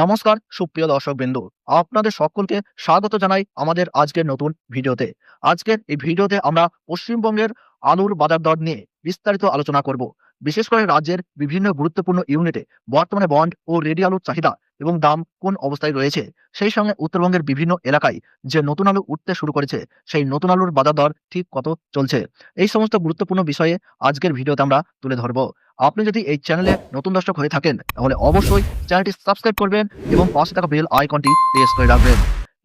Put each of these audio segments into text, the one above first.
নমস্কার, সুপ্রিয় দর্শক বিন্দু আপনাদের সকলকে স্বাগত জানাই আমাদের আজকের নতুন ভিডিওতে। আজকের এই ভিডিওতে আমরা পশ্চিমবঙ্গের আলুর বাজার দর নিয়ে বিস্তারিত আলোচনা করব। বিশেষ করে রাজ্যের বিভিন্ন গুরুত্বপূর্ণ ইউনিটে বর্তমানে বন্ড ও রেডি আলুর চাহিদা এবং দাম কোন অবস্থায় রয়েছে, সেই সঙ্গে উত্তরবঙ্গের বিভিন্ন এলাকায় যে নতুন আলু উঠতে শুরু করেছে, সেই নতুন আলুর বাজার দর ঠিক কত চলছে? এই সমস্ত গুরুত্বপূর্ণ বিষয়ে আজকের ভিডিওতে আমরা তুলে ধরবো। আপনি যদি এই চ্যানেলে নতুন দর্শক হয়ে থাকেন, তাহলে অবশ্যই চ্যানেলটি সাবস্ক্রাইব করবেন এবং পাশে থাকা বেল আইকনটি প্রেস করে রাখবেন।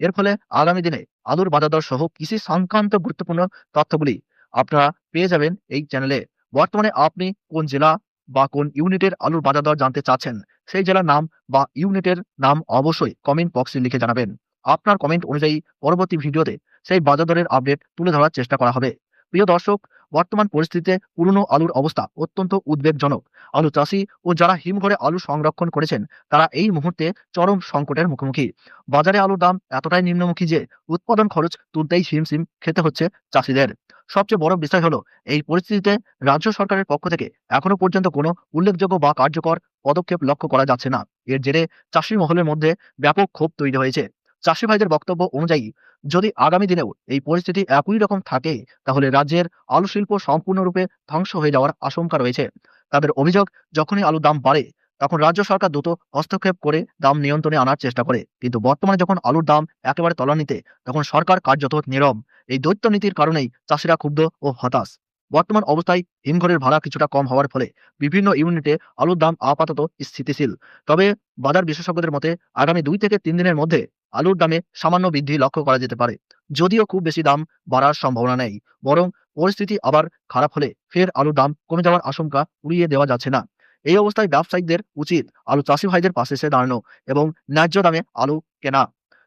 এর ফলে আগামী দিনে আলুর বাজার দর সহ কৃষি সংক্রান্ত গুরুত্বপূর্ণ তথ্যগুলি আপনারা পেয়ে যাবেন এই চ্যানেলে বর্তমানে আপনি কোন জেলা বা কোন ইউনিটের আলুর বাজার দর জানতে চাচ্ছেন, সেই জেলার নাম বা ইউনিটের নাম অবশ্যই কমেন্ট বক্সে লিখে জানাবেন। আপনার কমেন্ট অনুযায়ী পরবর্তী ভিডিওতে সেই বাজার দরের আপডেট তুলে ধরার চেষ্টা করা হবে। প্রিয় দর্শক, বর্তমান পরিস্থিতিতে পুরনো আলুর অবস্থা অত্যন্ত উদ্বেগজনক। আলু চাষি ও যারা হিমঘরে আলু সংরক্ষণ করেছেন, তারা এই মুহূর্তে চরম সংকটের মুখোমুখি। বাজারে আলুর দাম এতটাই নিম্নমুখী যে উৎপাদন খরচ তুলতেই হিমশিম খেতে হচ্ছে চাষিদের। সবচেয়ে বড় বিষয় হলো, এই পরিস্থিতিতে রাজ্য সরকারের পক্ষ থেকে এখনও পর্যন্ত কোনো উল্লেখযোগ্য বা কার্যকর পদক্ষেপ লক্ষ্য করা যাচ্ছে না। এর জেরে চাষি মহলের মধ্যে ব্যাপক ক্ষোভ তৈরি হয়েছে। চাষি ভাইদের বক্তব্য অনুযায়ী, যদি আগামী দিনেও এই পরিস্থিতি একই রকম থাকে, তাহলে রাজ্যের আলু শিল্প সম্পূর্ণরূপে ধ্বংস হয়ে যাওয়ার আশঙ্কা রয়েছে। তাদের অভিযোগ, যখনই আলুর দাম বাড়ে, তখন রাজ্য সরকার দ্রুত হস্তক্ষেপ করে দাম নিয়ন্ত্রণে আনার চেষ্টা করে। কিন্তু বর্তমানে যখন আলুর দাম একেবারে তলানিতে, তখন সরকার কার্যত নীরব। এই দৈত্য নীতির কারণেই চাষিরা ক্ষুব্ধ ও হতাশ। বর্তমান অবস্থায় হিমঘরের ভাড়া কিছুটা কম হওয়ার ফলে বিভিন্ন ইউনিটে আলুর দাম আপাতত স্থিতিশীল। তবে বাজার বিশেষজ্ঞদের মতে, আগামী দুই থেকে তিন দিনের মধ্যে আলুর দামে সামান্য বৃদ্ধি লক্ষ্য করা যেতে পারে। যদিও খুব বেশি দাম বাড়ার সম্ভাবনা নেই, বরং পরিস্থিতি আবার খারাপ হলে ফের আলুর দাম কমে যাওয়ার আশঙ্কা উড়িয়ে দেওয়া যাচ্ছে না। এই অবস্থায় ব্যবসায়ীদের উচিত আলু চাষি ভাইদের পাশে এসে দাঁড়ানো এবং ন্যায্য দামে আলু কেনা।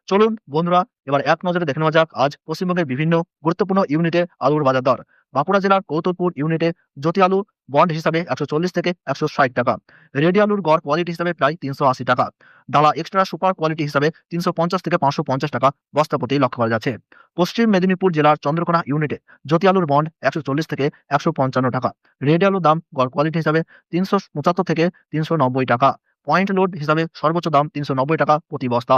চলুন বন্ধুরা, এবার এক নজরে দেখে নেওয়া যাক আজ পশ্চিমবঙ্গের বিভিন্ন গুরুত্বপূর্ণ ইউনিটে আলুর বাজার দর বাঁকুড়া জেলার কৌতুলপুর ইউনিটে জ্যোতি আলু বন্ড হিসাবে একশো চল্লিশ থেকে একশো ষাট টাকা রেডি আলুর গড় কোয়ালিটি হিসাবে প্রায় তিনশো আশি টাকা ডালা এক্সট্রা সুপার কোয়ালিটি হিসাবে তিনশো পঞ্চাশ থেকে পাঁচশো পঞ্চাশ টাকা বস্তা প্রতি লক্ষ্য করা যাচ্ছে। পশ্চিম মেদিনীপুর জেলার চন্দ্রকোনা ইউনিটে জ্যোতি আলুর বন্ড একশো চল্লিশ থেকে একশো পঞ্চান্ন টাকা রেডি আলুর দাম গড় কোয়ালিটি হিসাবে তিনশো পঁচাত্তর থেকে তিনশো নব্বই টাকা পয়েন্ট লোড হিসাবে সর্বোচ্চ দাম তিনশো নব্বই টাকা প্রতি বস্তা।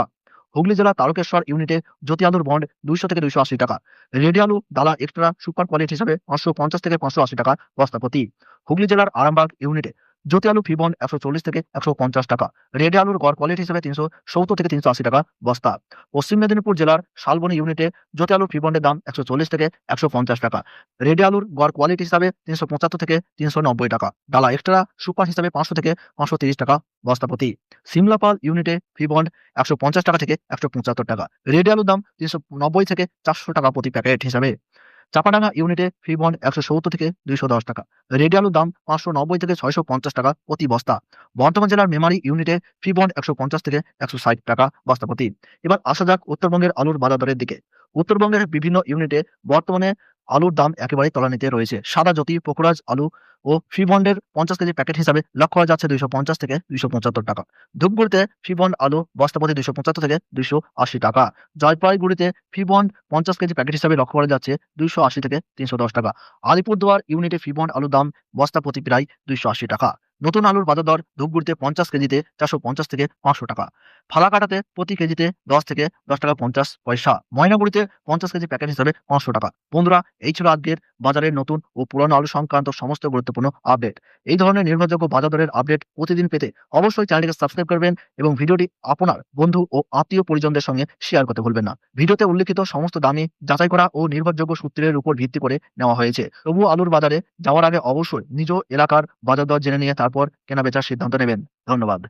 হুগলি জেলা তারকেশ্বর ইউনিটে জ্যোতি আলুর বন্ড দুইশো থেকে দুইশো আশি টাকা। রেডি আলু দালা এক্সট্রা সুপার কোয়ালিটি হিসাবে পাঁচশো পঞ্চাশ থেকে পাঁচশো আশি টাকা বস্তা প্রতি হুগলি জেলার আরামবাগ ইউনিটে জ্যোতি আলু ফি বন্ড একশো চল্লিশ থেকে একশো পঞ্চাশ টাকা রেডি আলুর গড় কোয়ালিটি হিসাবে তিনশো সত্তর থেকে তিনশো আশি টাকা বস্তা। পশ্চিম মেদিনীপুর জেলার শালবনী ইউনিটে জ্যোতি আলুর ফি বন্ডের দাম একশো চল্লিশ থেকে একশো পঞ্চাশ টাকা রেডি আলুর গড় কোয়ালিটি হিসাবে তিনশো পঁচাত্তর থেকে তিনশো নব্বই টাকা ডালা এক্সট্রা সুপার হিসাবে পাঁচশো থেকে পাঁচশো তিরিশ টাকা বস্তা প্রতি। সিমলাপাল ইউনিটে ফি বন্ড একশো পঞ্চাশ টাকা থেকে একশো পঁচাত্তর টাকা রেডি আলুর দাম তিনশো নব্বই থেকে চারশো টাকা প্রতি প্যাকেট হিসাবে। চাপাডাঙ্গা ইউনিটে ফি বন্ড একশো সত্তর থেকে দুইশো দশ টাকা। রেডি আলুর দাম পাঁচশো নব্বই থেকে ছয়শো পঞ্চাশ টাকা প্রতি বস্তা। বর্ধমান জেলার মেমারি ইউনিটে ফ্রি বন্ড একশো পঞ্চাশ থেকে একশো ষাট টাকা বস্তা প্রতি। এবার আসা যাক উত্তরবঙ্গের আলুর বাজার দরের দিকে। উত্তরবঙ্গের বিভিন্ন ইউনিটে বর্তমানে আলুর দাম একেবারে তলানিতে রয়েছে। সাদা জ্যোতি পোকরাজ আলু ও ফিবন্ডের পঞ্চাশ কেজি প্যাকেট হিসাবে লক্ষ্য করা যাচ্ছে দুইশো পঞ্চাশ থেকে দুইশো পঁচাত্তর টাকা। ধূপগুড়িতে ফিবন্ড আলু বস্তাপতি দুইশো পঁচাত্তর থেকে দুইশো আশি টাকা। জয়পাইগুড়িতে ফিবন্ড পঞ্চাশ কেজি প্যাকেট হিসাবে লক্ষ্য করা যাচ্ছে দুইশো আশি থেকে তিনশো দশ টাকা। আলিপুরদুয়ার ইউনিটে ফিবন্ড আলুর দাম বস্তাপতি প্রায় দুইশো আশি টাকা। নতুন আলুর বাজার দর ধূপগুড়িতে পঞ্চাশ কেজিতে চারশো পঞ্চাশ থেকে পাঁচশো টাকা। ফালাকাটাতে প্রতি কেজিতে দশ থেকে দশ টাকা পঞ্চাশ পয়সা। ময়নাগুড়িতে পঞ্চাশ কেজি প্যাকেট হিসাবে পাঁচশো টাকা। বন্ধুরা, এই ছিল আজকের বাজারের নতুন ও পুরানো আলু সংক্রান্ত সমস্ত গুরুত্বপূর্ণ আপডেট। এই ধরনের নির্ভরযোগ্য বাজার দরের আপডেট প্রতিদিন পেতে অবশ্যই চ্যানেলটিকে সাবস্ক্রাইব করবেন এবং ভিডিওটি আপনার বন্ধু ও আত্মীয় পরিজনদের সঙ্গে শেয়ার করতে ভুলবেন না। ভিডিওতে উল্লেখিত সমস্ত দামি, যাচাই করা ও নির্ভরযোগ্য সূত্রের উপর ভিত্তি করে নেওয়া হয়েছে। তবুও আলুর বাজারে যাওয়ার আগে অবশ্যই নিজ এলাকার বাজার দর জেনে নিয়ে তারপর কেনা বেচার সিদ্ধান্ত নেবেন। ধন্যবাদ।